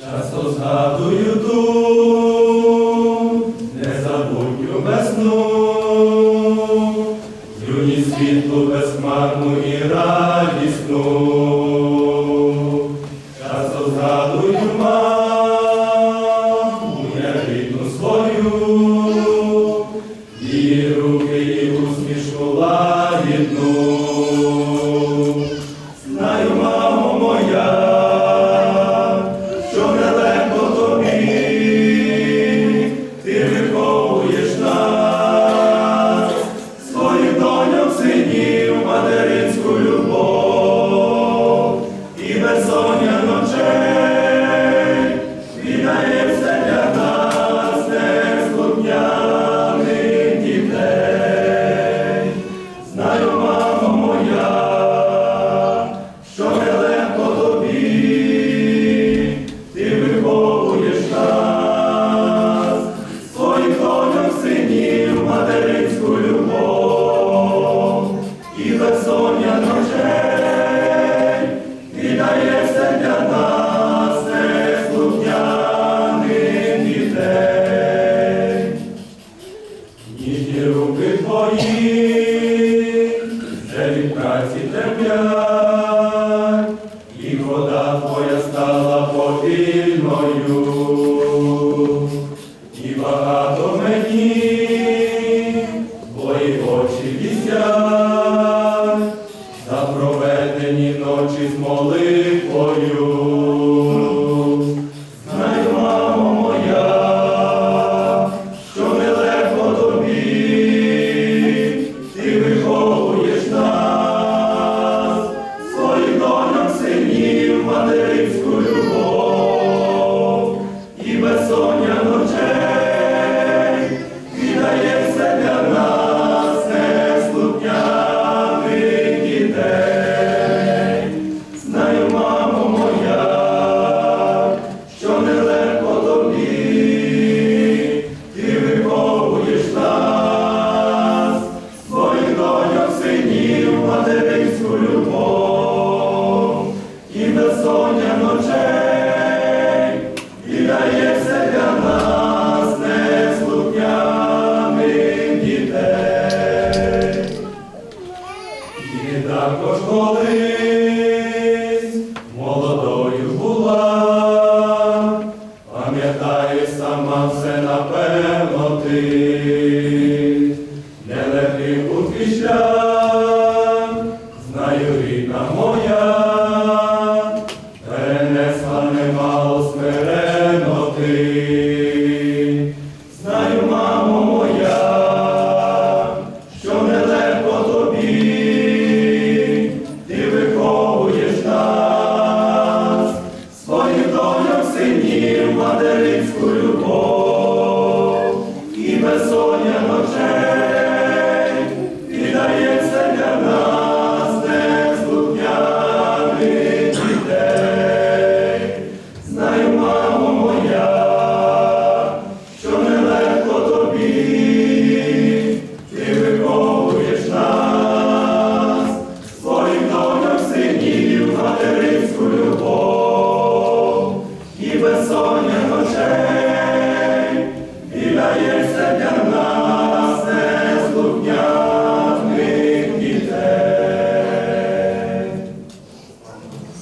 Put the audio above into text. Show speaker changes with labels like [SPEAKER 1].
[SPEAKER 1] Часто згадую ту незабутню весну, юність світлу безхмарну і радісну. Часто згадую маму, я рідну свою, її руки і усмішку лагідну. Твої, вже від праці терплять, і вода твоя стала повільною, і багато мені твої очі вісять, за проведені ночі з молитвою. Даєшся для нас, неслухняних дітей. І також колись молодою була, пам'ятаєш сама все напевно ти, Elohim.